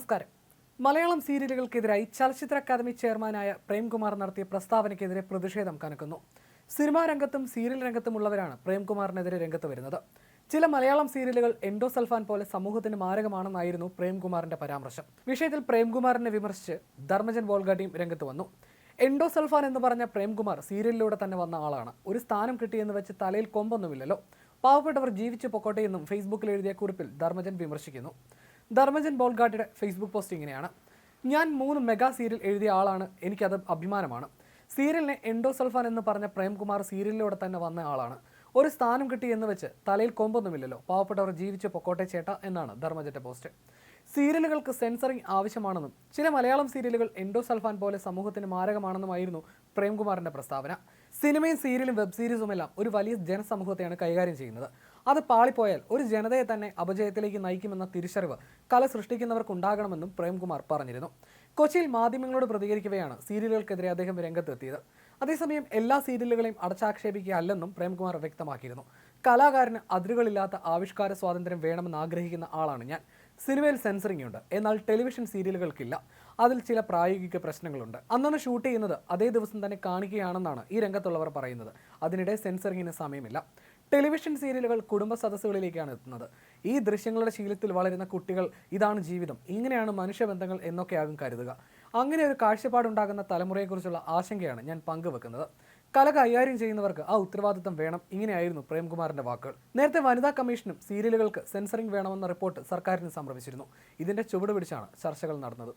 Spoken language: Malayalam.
നമസ്കാരം. മലയാളം സീരിയലുകൾക്കെതിരായി ചലച്ചിത്ര അക്കാദമി ചെയർമാനായ പ്രേംകുമാർ നടത്തിയ പ്രസ്താവനയ്ക്കെതിരെ പ്രതിഷേധം കനക്കുന്നു. സിനിമാ രംഗത്തും സീരിയൽ രംഗത്തുമുള്ളവരാണ് പ്രേംകുമാറിനെതിരെ രംഗത്ത് വരുന്നത്. ചില മലയാളം സീരിയലുകൾ എൻഡോസൾഫാൻ പോലെ സമൂഹത്തിന് മാരകമാണെന്നായിരുന്നു പ്രേംകുമാറിന്റെ പരാമർശം. വിഷയത്തിൽ പ്രേംകുമാറിനെ വിമർശിച്ച് ധർമ്മജൻ ബോൾഗാട്ടിയും രംഗത്ത് വന്നു. എൻഡോസൾഫാൻ എന്ന് പറഞ്ഞ പ്രേംകുമാർ സീരിയലിലൂടെ തന്നെ വന്ന ആളാണ്. ഒരു സ്ഥാനം കിട്ടിയെന്ന് വെച്ച് തലയിൽ കൊമ്പൊന്നുമില്ലല്ലോ. പാവപ്പെട്ടവർ ജീവിച്ചു പൊക്കോട്ടെ എന്നും ഫേസ്ബുക്കിൽ എഴുതിയ കുറിപ്പിൽ ധർമ്മജൻ വിമർശിക്കുന്നു. ധർമ്മജൻ ബോൾഗാട്ടിയുടെ ഫേസ്ബുക്ക് പോസ്റ്റ് ഇങ്ങനെയാണ്. ഞാൻ മൂന്ന് മെഗാ സീരിയൽ എഴുതിയ ആളാണ്. എനിക്കത് അഭിമാനമാണ്. സീരിയലിനെ എൻഡോസൾഫാൻ എന്ന് പറഞ്ഞ പ്രേംകുമാർ സീരിയലിലൂടെ തന്നെ വന്ന ആളാണ്. ഒരു സ്ഥാനം കിട്ടി എന്ന് വെച്ച് തലയിൽ കൊമ്പൊന്നുമില്ലല്ലോ. പാവപ്പെട്ടവർ ജീവിച്ച് പൊക്കോട്ടെ ചേട്ട എന്നാണ് ധർമ്മജന്റെ പോസ്റ്റ്. സീരിയലുകൾക്ക് സെൻസറിങ് ആവശ്യമാണെന്നും ചില മലയാളം സീരിയലുകൾ എൻഡോസൾഫാൻ പോലെ സമൂഹത്തിന് മാരകമാണെന്നുമായിരുന്നു പ്രേംകുമാറിന്റെ പ്രസ്താവന. സിനിമയും സീരിയലും വെബ് സീരീസുമെല്ലാം ഒരു വലിയ ജനസമൂഹത്തെയാണ് കൈകാര്യം ചെയ്യുന്നത്. അത് പാളിപ്പോയാൽ ഒരു ജനതയെ തന്നെ അപജയത്തിലേക്ക് നയിക്കുമെന്ന തിരിച്ചറിവ് കല സൃഷ്ടിക്കുന്നവർക്കുണ്ടാകണമെന്നും പ്രേംകുമാർ പറഞ്ഞിരുന്നു. കൊച്ചിയിൽ മാധ്യമങ്ങളോട് പ്രതികരിക്കവെയാണ് സീരിയലുകൾക്കെതിരെ അദ്ദേഹം രംഗത്തെത്തിയത്. അതേസമയം എല്ലാ സീരിയലുകളെയും അടച്ചാക്ഷേപിക്കുകയല്ലെന്നും പ്രേംകുമാർ വ്യക്തമാക്കിയിരുന്നു. കലാകാരന് അതിരുകളില്ലാത്ത ആവിഷ്കാര സ്വാതന്ത്ര്യം വേണമെന്ന് ആഗ്രഹിക്കുന്ന ആളാണ് ഞാൻ. സിനിമയിൽ സെൻസറിംഗ് ഉണ്ട്. എന്നാൽ ടെലിവിഷൻ സീരിയലുകൾക്കില്ല. അതിൽ ചില പ്രായോഗിക പ്രശ്നങ്ങളുണ്ട്. അന്നന്ന് ഷൂട്ട് ചെയ്യുന്നത് അതേ ദിവസം തന്നെ കാണിക്കുകയാണെന്നാണ് ഈ രംഗത്തുള്ളവർ പറയുന്നത്. അതിനിടെ സെൻസറിങ്ങിന് സമയമില്ല. ടെലിവിഷൻ സീരിയലുകൾ കുടുംബ സദസ്സുകളിലേക്കാണ് എത്തുന്നത്. ഈ ദൃശ്യങ്ങളുടെ ശീലത്തിൽ വളരുന്ന കുട്ടികൾ ഇതാണ് ജീവിതം. ഇങ്ങനെയാണ് മനുഷ്യബന്ധങ്ങൾ എന്നൊക്കെയാകും കരുതുക. അങ്ങനെ ഒരു കാഴ്ചപ്പാടുണ്ടാകുന്ന തലമുറയെക്കുറിച്ചുള്ള ആശങ്കയാണ് ഞാൻ പങ്കുവെക്കുന്നത്. കല കൈകാര്യം ചെയ്യുന്നവർക്ക് ആ ഉത്തരവാദിത്തം വേണം. ഇങ്ങനെയായിരുന്നു പ്രേംകുമാറിന്റെ വാക്കുകൾ. നേരത്തെ വനിതാ കമ്മീഷനും സീരിയലുകൾക്ക് സെൻസറിംഗ് വേണമെന്ന റിപ്പോർട്ട് സർക്കാരിന് സമർപ്പിച്ചിരുന്നു. ഇതിന്റെ ചുവട് പിടിച്ചാണ് ചർച്ചകൾ നടന്നത്.